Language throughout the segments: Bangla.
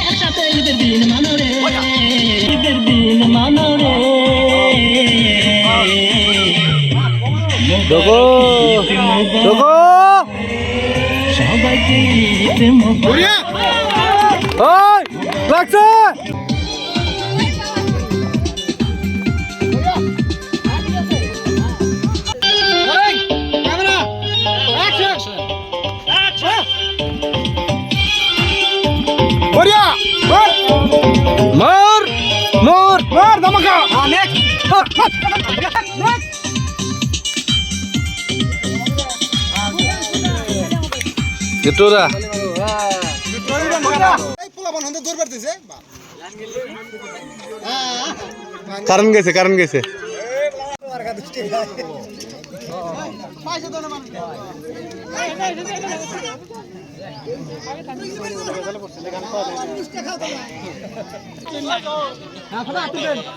একসাথে ঈদের দিন মানো রে ঈদের দিন মানো সবাইকে লাগছে। এটোরা কারণ গেছে কারণ গেছে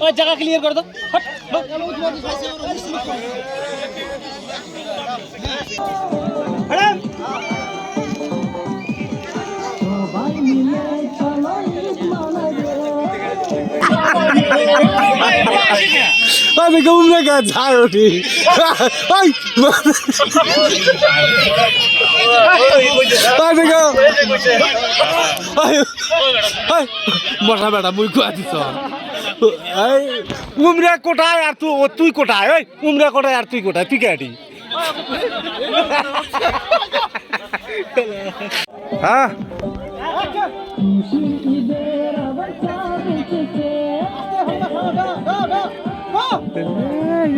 ওই জায়গা ক্লিয়ার করে দাও। আমি রেখে যায় ওটি আই মশা বেটা, মুই কুয়া দিছ। উমরা কোটায় আর তুই তুই কোটায় ওই উমরা কোটায় আর তুই কোটায় তুই কেটি হ্যাঁ?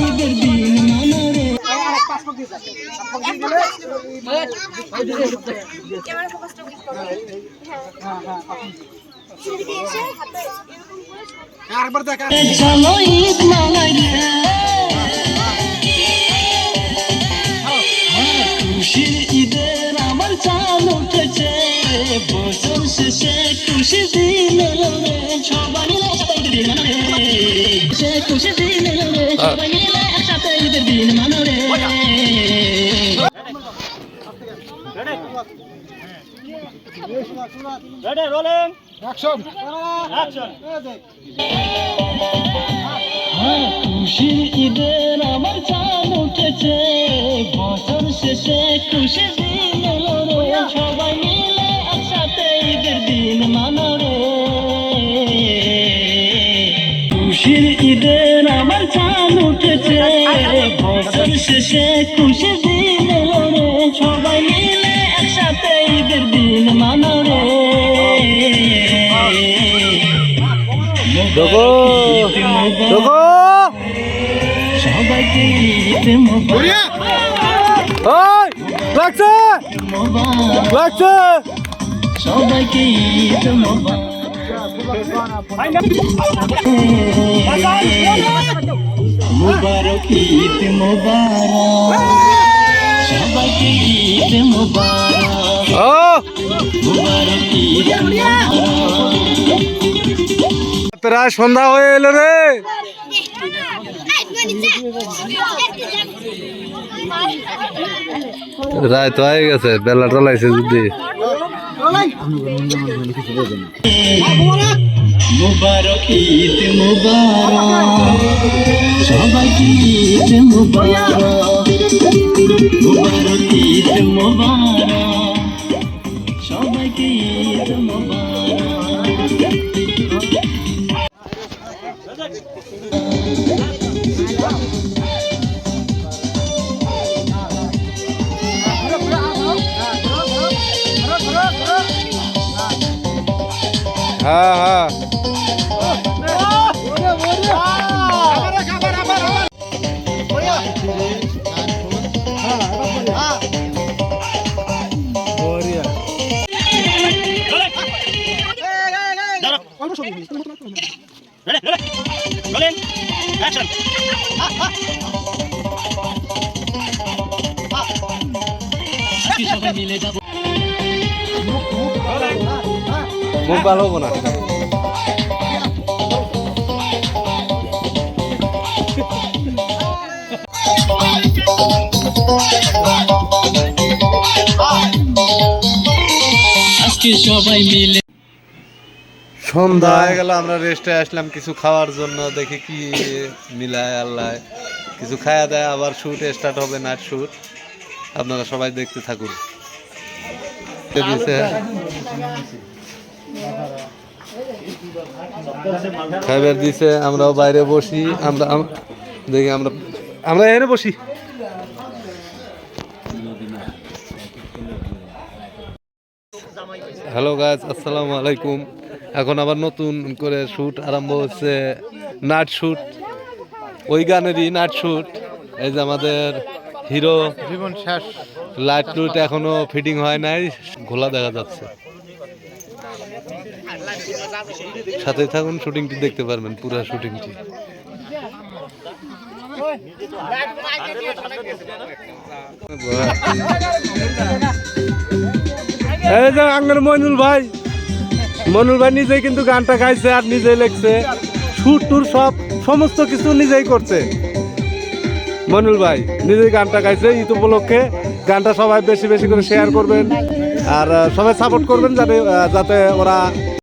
ঈদের দিন মানাবে ক্যামেরা ফোকাসটা করো হ্যাঁ হ্যাঁ এসে হাতে চলো আমার চাল উঠেছে বছর দিন মানো সে খুশি ঈদের দিন মানো রে হ্যাঁ, খুশির ঈদের আমার চাঁদ উঠেছে। বছর শেষে খুশি দিন এলো রে। সবাই মিলে একসাথে ঈদের দিন মানো রে। খুশির ঈদের আমার চাঁদ উঠেছে। বছর শেষে খুশি লাগছে লাগছে সবাইকে ঈদ মুবারক ঈদ মুবারক সবাইকে ঈদ মুবারক। ও। মুবারক ঈদ প্রায় সন্ধ্যা হয়ে এলো রে। রায় তো হয়ে গেছে বেলা টলাইছে যদি। মুবারক ঈদ মুবারক সবাইকে ঈদ মুবারক। মুবারক ঈদ মুবারক সবাইকে ঈদ মুবারক। হ্যাঁ হ্যাঁ সবাই মিলে মুখ ভালো হব না। আজকে সবাই মিলে সন্ধ্যা হয়ে গেল আমরা রেস্টে আসলাম কিছু খাওয়ার জন্য দেখি কি মিলায় আল্লাহ। কিছু খাওয়া দেয় আবার শুট স্টার্ট হবে নাইট শুট আপনারা সবাই দেখতে থাকুন। খাইবার দিছে আমরাও বাইরে বসি আমরা দেখি আমরা আমরা এখানে বসি। হ্যালো গাছ আসসালামু আলাইকুম। এখন আবার নতুন করে শ্যুট আরম্ভ হচ্ছে নাট শ্যুট ওই গানেরই নাট শ্যুট এই যে আমাদের হিরো জীবন শেষ। লাইট টুট এখনও ফিটিং হয় নাই ঘোলা দেখা যাচ্ছে। সাথে থাকুন, শুটিংটি দেখতে পারবেন, পুরো শুটিংটি। এই যে আঙ্গের মইনুল ভাই। মইনুল ভাই নিজেই কিন্তু গানটা গাইছে আর নিজেই লিখছে। সুর টুর সব, সমস্ত কিছু নিজেই করছে। মনুল ভাই, নিজেই গানটা গাইছে ঈদ উপলক্ষে। গানটা সবাই বেশি বেশি করে শেয়ার করবেন। আর সবাই সাপোর্ট করবেন যাতে যাতে ওরা